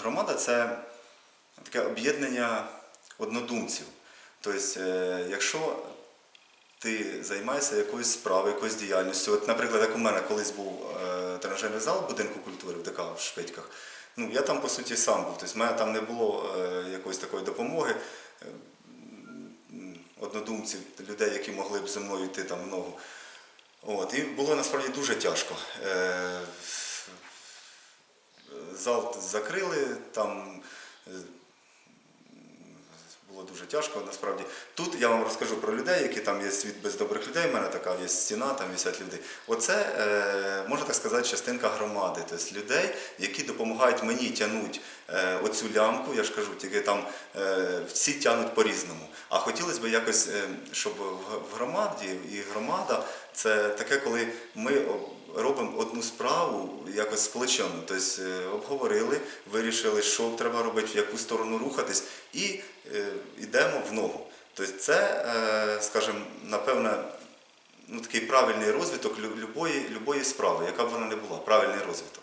громада це таке об'єднання однодумців. Тобто, е, якщо ти займаєшся якоюсь справою, якоюсь діяльністю. От, наприклад, як у мене колись був е, тренажерний зал будинку культури в ДК в Шпитьках. Ну, я там, по суті, сам був. Тобто, в мене там не було е, якоїсь такої допомоги. Однодумців, людей, які могли б зі мною йти там в ногу. От, і було насправді дуже тяжко. Зал закрили, там е, було дуже тяжко насправді. Тут я вам розкажу про людей, які там є світ без добрих людей. У мене така є стіна, там висять люди. Оце, е, можна так сказати, частинка громади. Тобто людей, які допомагають мені тягнути е, оцю лямку, я ж кажу, тільки там всі тягнуть по-різному. А хотілося б якось, щоб в громаді і громада це таке, коли ми справу якось сплечено. Тобто е, обговорили, вирішили, що треба робити, в яку сторону рухатись, і е, йдемо в ногу. Тобто це, е, скажімо, напевне, ну, такий правильний розвиток лю- любої, любої справи, яка б вона не була, правильний розвиток.